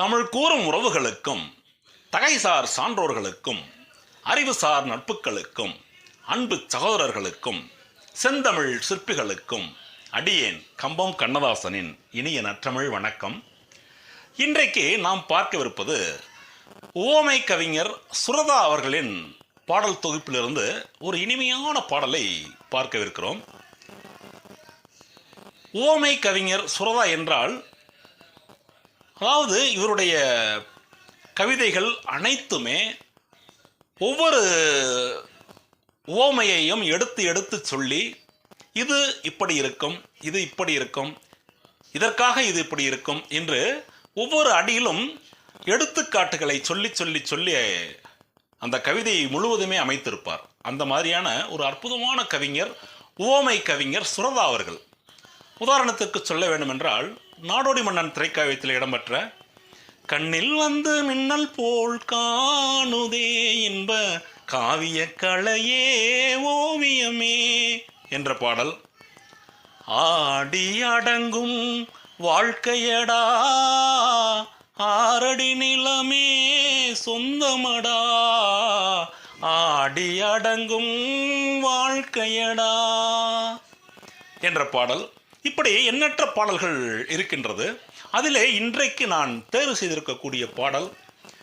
தமிழ் கூறும் உறவுகளுக்கும் தகைசார் சான்றோர்களுக்கும் அறிவுசார் நட்புகளுக்கும் அன்பு சகோதரர்களுக்கும் செந்தமிழ் சிற்பிகளுக்கும் அடியேன் கம்பம் கண்ணதாசனின் இனிய நற்றமிழ் வணக்கம். இன்றைக்கு நாம் பார்க்கவிருப்பது ஓமை கவிஞர் சுரதா அவர்களின் பாடல் தொகுப்பிலிருந்து ஒரு இனிமையான பாடலை பார்க்கவிருக்கிறோம். ஓமை கவிஞர் சுரதா என்றால் அதாவது இவருடைய கவிதைகள் அனைத்துமே ஒவ்வொரு ஓமையையும் எடுத்து எடுத்து சொல்லி இது இப்படி இருக்கும் இது இப்படி இருக்கும் இதற்காக இது இப்படி இருக்கும் என்று ஒவ்வொரு அடியிலும் எடுத்துக்காட்டுகளை சொல்லி சொல்லி சொல்லி அந்த கவிதையை முழுவதுமே அமைத்திருப்பார். அந்த மாதிரியான ஒரு அற்புதமான கவிஞர் ஓமை கவிஞர் சுரதா அவர்கள். உதாரணத்துக்கு சொல்ல வேண்டுமென்றால் நாடோடி மன்னன் திரைக்காவியத்தில் இடம்பெற்ற கண்ணில் வந்து மின்னல் போல் காணுதே என்ப காவிய கலையே ஓவியமே என்ற பாடல். ஆடி அடங்கும் வாழ்க்கையடா ஆரடி நிலமே சொந்தமடா ஆடி அடங்கும் வாழ்க்கையடா என்ற பாடல். இப்படி எண்ணற்ற பாடல்கள் இருக்கின்றது. அதிலே இன்றைக்கு நான் தேர்வு செய்திருக்கக்கூடிய பாடல்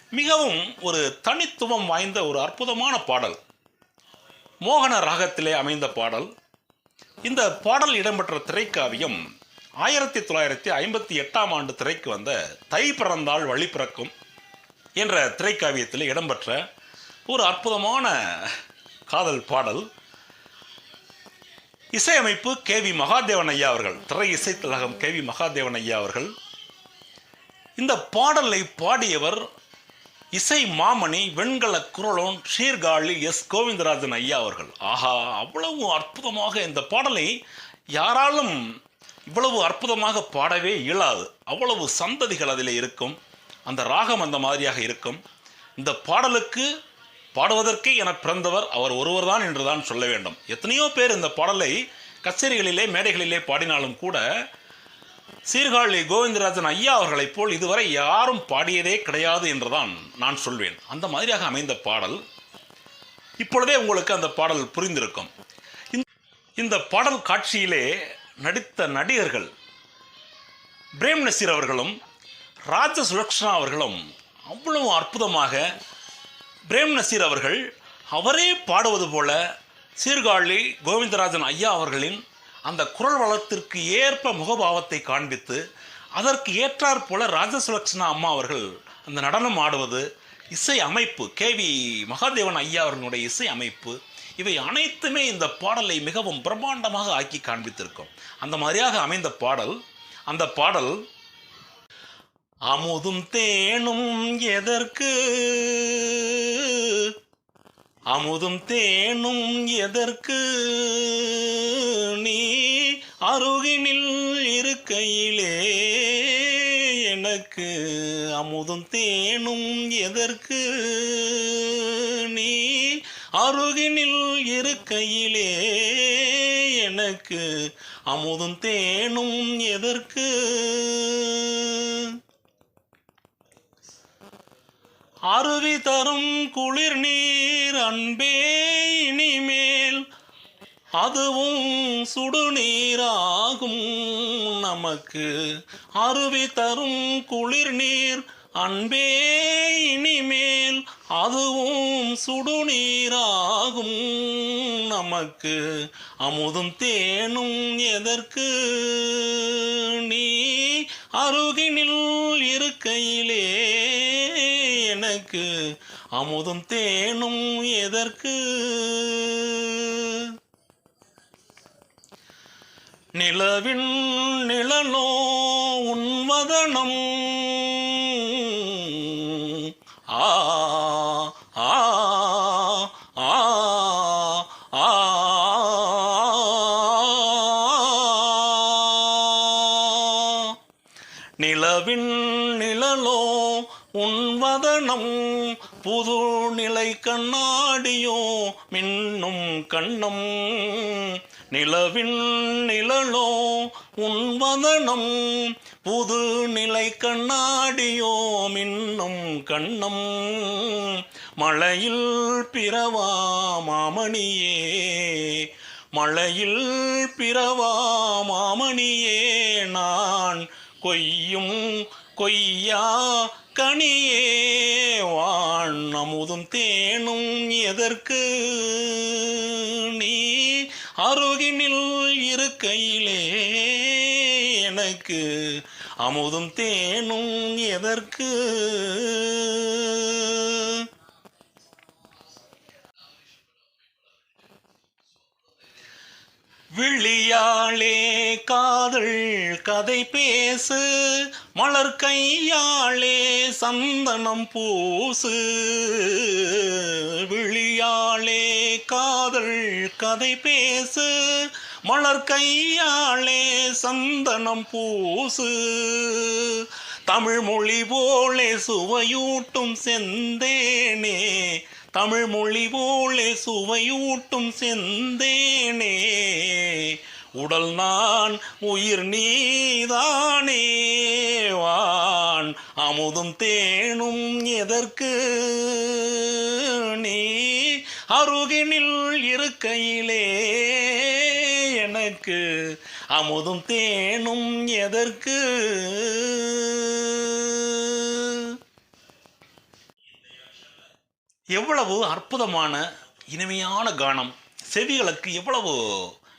மிகவும் ஒரு தனித்துவம் வாய்ந்த ஒரு அற்புதமான பாடல். மோகன ராகத்திலே அமைந்த பாடல். இந்த பாடல் இடம்பெற்ற திரைக்காவியம் ஆயிரத்தி தொள்ளாயிரத்தி ஐம்பத்தி எட்டாம் ஆண்டு திரைக்கு வந்த தை பிறந்தால் வழி பிறக்கும் என்ற திரைக்காவியத்தில் இடம்பெற்ற ஒரு அற்புதமான காதல் பாடல். இசையமைப்பு கே வி மகாதேவன் ஐயா அவர்கள் திரை இசைத்தலகம் கே வி மகாதேவன் ஐயா அவர்கள். இந்த பாடலை பாடியவர் இசை மாமணி வெண்கல குரலோன் ஷீர்காழி எஸ் கோவிந்தராஜன் ஐயா அவர்கள். ஆஹா அவ்வளவு அற்புதமாக இந்த பாடலை யாராலும் இவ்வளவு அற்புதமாக பாடவே இயலாது. அவ்வளவு சந்ததிகள் அதில் இருக்கும். அந்த ராகம் அந்த மாதிரியாக இருக்கும். இந்த பாடலுக்கு பாடுவதற்கு என பிறந்தவர் அவர் ஒருவர்தான் என்றுதான் சொல்ல வேண்டும். எத்தனையோ பேர் இந்த பாடலை கச்சேரிகளிலே மேடைகளிலே பாடினாலும் கூட சீர்காழி கோவிந்தராஜன் ஐயா அவர்களைப் போல் இதுவரை யாரும் பாடியதே கிடையாது என்றுதான் நான் சொல்வேன். அந்த மாதிரியாக அமைந்த பாடல் இப்பொழுதே உங்களுக்கு அந்த பாடல் புரிந்திருக்கும். இந்த- இந்த பாடல் காட்சியிலே நடித்த நடிகர்கள் பிரேம் நசீர் அவர்களும் ராஜ சுலக்ஷனா அவர்களும் அவ்வளவு அற்புதமாக பிரேம் நசீர் அவர்கள் அவரே பாடுவது போல சீர்காழி கோவிந்தராஜன் ஐயா அவர்களின் அந்த குரல் வளத்திற்கு ஏற்ப முகபாவத்தை காண்பித்து அதற்கு ஏற்றாற் போல ராஜசுலக்ஷனா அம்மா அவர்கள் அந்த நடனம் ஆடுவது இசை அமைப்பு கே வி மகாதேவன் ஐயா அவர்களுடைய இசை அமைப்பு இவை அனைத்துமே இந்த பாடலை மிகவும் பிரம்மாண்டமாக ஆக்கி காண்பித்திருக்கும். அந்த மாதிரியாக அமைந்த பாடல் அந்த பாடல் அமுதும் தேனும் எதற்கு? அமுதும் தேனும் எதற்கு? நீ அருகினில் இருக்கையிலே எனக்கு அமுதும் தேனும் எதற்கு? நீ அருகினில் இருக்கையிலே எனக்கு அமுதும் தேனும் எதற்கு? அருவி தரும் குளிர் நீர் அன்பே இனிமேல். அதுவும் சுடுநீராகும் நமக்கு. அருவி தரும் குளிர் நீர் அன்பே இனிமேல். அதுவும் சுடுநீராகும் நமக்கு. அமுதும் தேனும் எதற்கு? நீ அருகினில் இருக்கையில் எனக்கு அமுதும் தேனும் எதற்கு? நிலவின் நிழலோ உன்மதனம் உன்வதனம் புது நிலை கண்ணாடியோ மின்னும் கண்ணம் நிலவின் நிழலோ உன்வதனம் புது நிலை கண்ணாடியோ மின்னும் கண்ணம் மழையில் பிறவா மாமணியே மழையில் பிறவா மாமணியே நான் கொய்யும் கொய்யா கனியே வான் அமுதும் தேனும் எதற்கு? நீ அருகினில் இருக்கையிலே எனக்கு அமுதும் தேனும் எதற்கு? விழியாளே காதல் கதை பேசு. மலர் கையாளே சந்தனம் பூசு. விழியாளே காதல் கதை பேசு. மலர் கையாளே சந்தனம் பூசு. தமிழ் மொழி போலே சுவையூட்டும் செந்தேனே. தமிழ் மொழி போலே சுவையூட்டும் செந்தேனே. உடல் நான் உயிர் நீதானே. வான் அமுதும் தேனும் எதற்கு? நீ அருகினில் இருக்கையிலே. எனக்கு அமுதும் தேனும் எதற்கு? எவ்வளவு அற்புதமான இனிமையான கானம். செவிகளுக்கு எவ்வளவு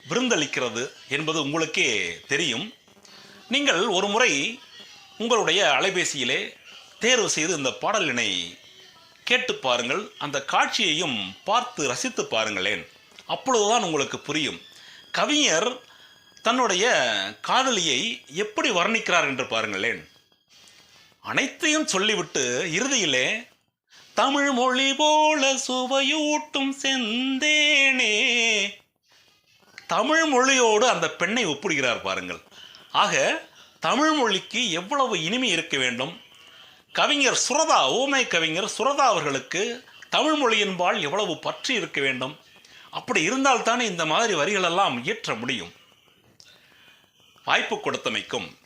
விருந்தளிக்கிறது என்பது உங்களுக்கே தெரியும். நீங்கள் ஒரு முறை உங்களுடைய அலைபேசியிலே தேர்வு செய்து இந்த பாடலினை கேட்டு பாருங்கள். அந்த காட்சியையும் பார்த்து ரசித்து பாருங்களேன். அப்பொழுதுதான் உங்களுக்கு புரியும். கவிஞர் தன்னுடைய காதலியை எப்படி வர்ணிக்கிறார் என்று பாருங்களேன். அனைத்தையும் சொல்லிவிட்டு இறுதியிலே தமிழ் மொழி போல சுவையூட்டும் செந்தேனே. தமிழ் மொழியோடு அந்த பெண்ணை ஒப்பிடுகிறார் பாருங்கள். ஆக தமிழ் மொழிக்கு எவ்வளவு இனிமை இருக்க வேண்டும்? கவிஞர் சுரதா ஊமை கவிஞர் சுரதா அவர்களுக்கு தமிழ் மொழியின்பால் எவ்வளவு பற்றி இருக்க வேண்டும்? அப்படி இருந்தால்தானே இந்த மாதிரி வரிகளெல்லாம் இயற்ற முடியும். வாய்ப்பு கொடுத்தமைக்கும்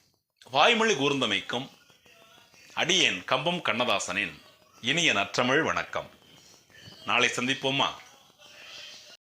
வாய்மொழி கூர்ந்தமைக்கும் அடியேன் கம்பம் கண்ணதாசனின் இனிய நற்றமிழ் வணக்கம். நாளை சந்திப்போமா?